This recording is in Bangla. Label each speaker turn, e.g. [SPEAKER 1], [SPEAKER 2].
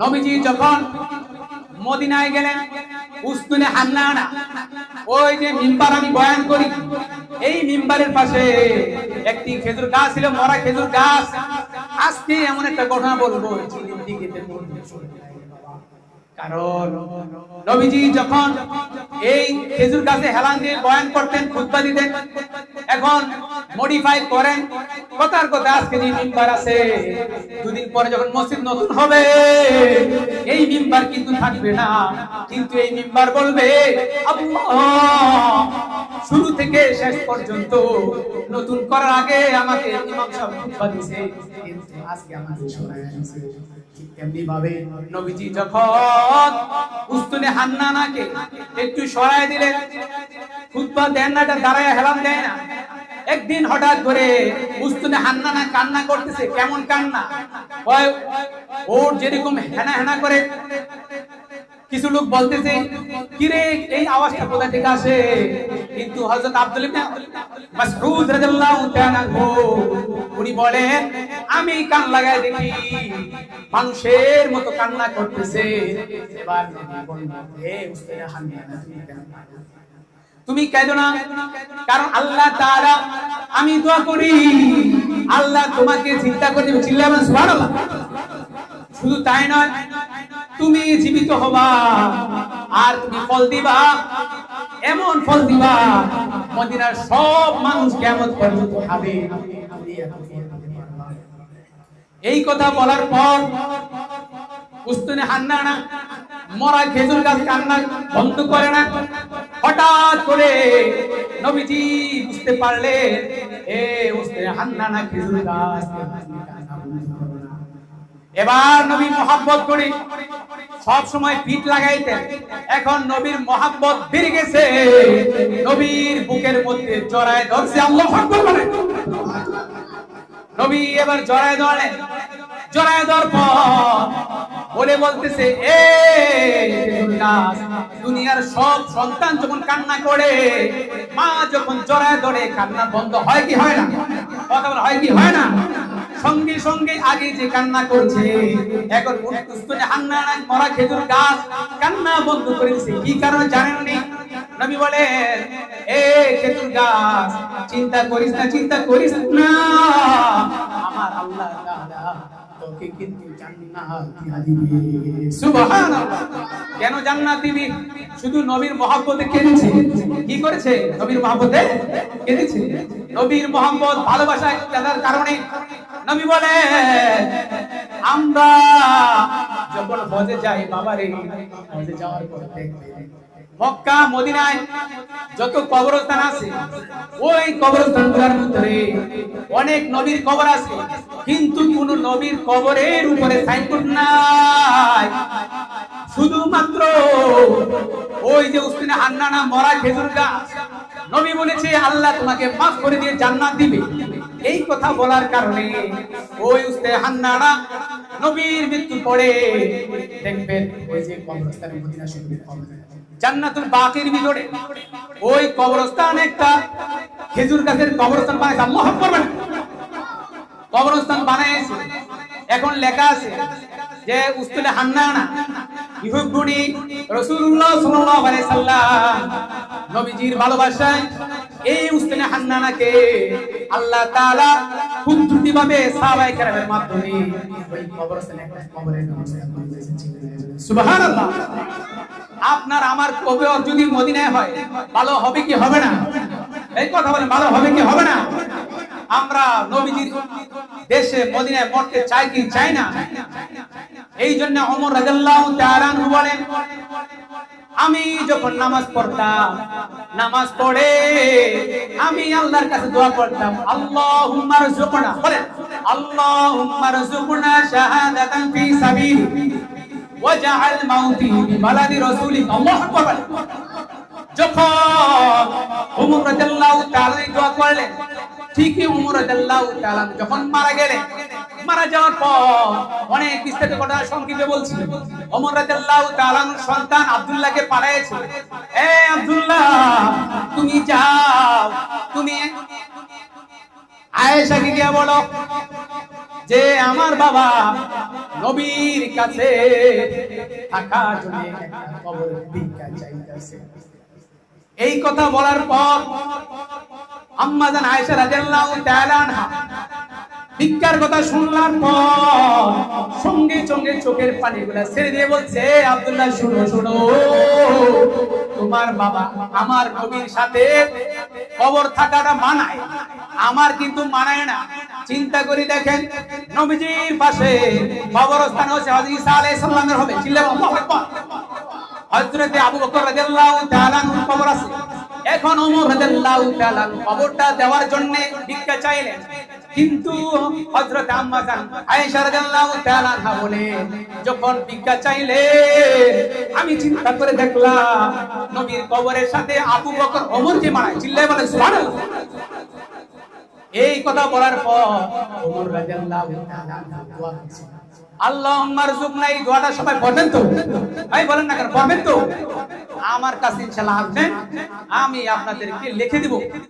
[SPEAKER 1] নবীজি যখন মদিনায় গেলেন উস্তুনে হান্নানা, ওই যে মিম্বার আমি বয়ান করি, এই মিম্বারের পাশে একটি খেজুর গাছ ছিল, মরা খেজুর গাছ আজকে এমন একটা ঘটনা বলব। কারণ যখন এই খেজুর গাছে হেলান দিয়ে বয়ান করতেন, খুতবা দিতেন, এখন মডিফাই করেন। কথার কথা আজকে যে মিম্বার আছে, দুদিন পরে যখন মসজিদ নতুন হবে, এই মিম্বার কিন্তু থাকবে না। কিন্তু এই মিম্বার বলবে শুরু থেকে শেষ পর্যন্ত নতুন করার আগে আমাকে ইমাম সাহেব খুতবা দিয়েছে। কিন্তু আজকে আমাদের শোনায় আনছে ঠিক তেমনি ভাবে নবীজি যখন উস্তুনে হান্নানাকে একটু সরায় দিলেন, খুতবা দেন না, এটা দাঁড়ায় হেলাম দেয় না। একদিন হঠাৎ করে উস্তুনে হান্নানা কান্না করতেছে, কেমন কান্না? ওর যেরকম হেনা হেনা করে। কিছু লোক বলতেছে, কিরে, এই আওয়াজটা কোথা থেকে আসে? কিন্তু হযরত আব্দুল ইবনে মাসউদ রাদিয়াল্লাহু তাআলা উনি বলেন, আমি কান লাগায় দেখি মানুষের মতো কান্না করতেছে। এবার হে উস্তাদ হান্নানা, তুমি কেন কাঁদো? তুমি কেঁদো না। কারণ আল্লাহ তাআলা, আমি দোয়া করি, আল্লাহ তোমাকে চিন্তা করে দেবে চিল্লাবেন সুবহানাল্লাহ। শুধু তাই নয়, তুমি জীবিত হবা, আর তুমি ফল দিবা, এমন ফল দিবা, মদিনার সব মানুষ কেমন পর্যন্ত খাবে। এই কথা বলার পর, উস্তুনে হান্নানা মরা খেজুর গাছ কান্না বন্ধ করে না। হঠাৎ করে নবীজি বুঝতে পারলে এ খেজুর বন্ধ করো না। এবার নবী মোহাব্বত করি সব সময় পিঠ লাগাইতেন। এখন নবীর মোহাব্বত ফিরে গেছে। নবীর বুকের মধ্যে জড়ায় ধরছে, আল্লাহ নবী এবার জড়ায় ধরে বলে বলতেছে, এ দুনিয়ার সব সন্তান যখন কান্না করে, মা যখন জড়ায় ধরে, কান্না বন্ধ হয় কি হয় না? কথা বলা হয় কি হয় না? সঙ্গে সঙ্গে আগে যে কান্না করছে, এখন হান্না মরা খেজুর গাছ, কান্না বন্ধ করে দিছে। কি কারণে জানেন নি নবী বলেন এ খেজুর গাছ, চিন্তা করিস না, চিন্তা করিস না আমার আল্লাহ তাআলা তোকে কিন্তু জান্নাত। দিয়া দিবে সুবহানাল্লাহ কেন শুধু নবীর মহব্বতে কেঁদেছে? কি করেছে? নবীর মহব্বতে কেঁদেছে? নবীর মহব্বত ভালোবাসায় কাদার কারণে নবী বলে আমরা যখন হজে যাই বাবারে, হজে যাওয়ার পর দেখবে মক্কা, মদিনায় যত কবরস্থান আছে, ওই কবরস্থানগুলোর ভিতরে অনেক নবীর কবর আছে, কিন্তু কোন নবীর কবরের উপরে সাইনবোর্ড নাই। শুধুমাত্র ওই যে উস্তিনে হান্নানা মরা খেজুর গাছ। নবী বলেছে, আল্লাহ তোমাকে মাফ করে দিয়ে জান্নাত দিবে। এই কথা বলার কারণে ওই উস্তে হান্নানা নবীর মৃত্যু পড়ে দেখবেন ওই যে কবরস্থানে মদিনা শরীফের কবরস্থান জান্নাতুল বাকির ভিতরে ওই কবরস্থান একটা। খেজুর গাছের কবরস্থান বানাইছে, আল্লাহু আকবার বলেন। কবরস্থান বানাইছে। এখন লেখা আছে যে উস্তুলে হান্নানা ইহুবুনি রাসূলুল্লাহ সাল্লাল্লাহু আলাইহি সাল্লাম নবীজির ভালোবাসায় এই উস্তুলে হান্নানাকে আল্লাহ তাআলা কুদরতি ভাবে সাহাবায়ে কেরামের মাধ্যমে ওই কবরস্থানে দিয়েছেন। সুবহানাল্লাহ। আপনার আমার কবে যদি মদিনায় হয়, ভালো হবে কি হবে না? এই কথা বলেন, ভালো হবে কি হবে না? আমরা নবীজির দেশে মদিনায় মরতে চাই কি চাই না? এই জন্য ওমর রাদিয়াল্লাহু তাআলা বলেন, আমি যখন নামাজ পড়তাম, নামাজ পড়ে আমি আল্লাহর কাছে দোয়া করতাম, আল্লাহুম্মা রযুকনা বলেন, আল্লাহুম্মা রযুকনা শাহাদাতান ফি সাবিলি ওয়াজআল মাউতি বিবালাদি রাসূলিক আকবার যখন ওমর রাদিয়াল্লাহু তাআলা দোয়া করলেন, ঠিকই ওমর রাদিয়াল্লাহু তাআলা যখন মারা গেলেন, মারা যাওয়ার পর অনেক বিস্তারিত ঘটনা সংক্ষেপে বলছি। ওমর রাদিয়াল্লাহু তাআলা সন্তান আব্দুল্লাহকে পাঠাইছে এ আব্দুল্লাহ, তুমি যাও, তুমি আয়েশাকে গিয়ে বলো। যে আমার বাবা নবীর কাছে থাকার জন্য চাইতেছে। এই কথা বলার পর আম্মা জান আয়েশা রাদিয়াল্লাহু তাআলা আনহা ভিক্ষার কথা শুনলার পর সঙ্গে সঙ্গে চোখের পানিগুলা ছেড়ে দিয়ে বলছে আব্দুল্লাহ, শুনো শুনো। তোমার বাবা আমার নবীর সাথে কবর থাকাটা মানায়। আমার কিন্তু মানায় না। চিন্তা করি দেখেন নবীজির পাশে হচ্ছে হযরত ঈসা আলাইহিস সালামের হবে। চিল্লাবেন আল্লাহু আকবার। আবু বকর রাদিয়াল্লাহু কবর আছে। এখন ওমর রাদিয়াল্লাহু তাআলা কবরটা দেওয়ার জন্য ভিক্ষা চাইলেন। কিন্তু হযরত আম্মা জান আয়েশা রাদিয়াল্লাহু তাআলা বলে, যখন ভিক্ষা চাইলে, আমি চিন্তা করে দেখলাম নবীর কবরের সাথে আবু বকর ওমরকে মানায়। চিল্লায় বলে, সুবহানাল্লাহ। এই কথা বলার পর ওমর রাদিয়াল্লাহু তাআলা নাই করছেন আল্লাহুম্মা রযুকনা দোয়াটা সবাই পড়বেন তো? ভাই, বলেন না কেন, পড়বেন তো? আমার কাছে ইনশাআল্লাহ আসবেন, আমি আপনাদেরকে লিখে দিব।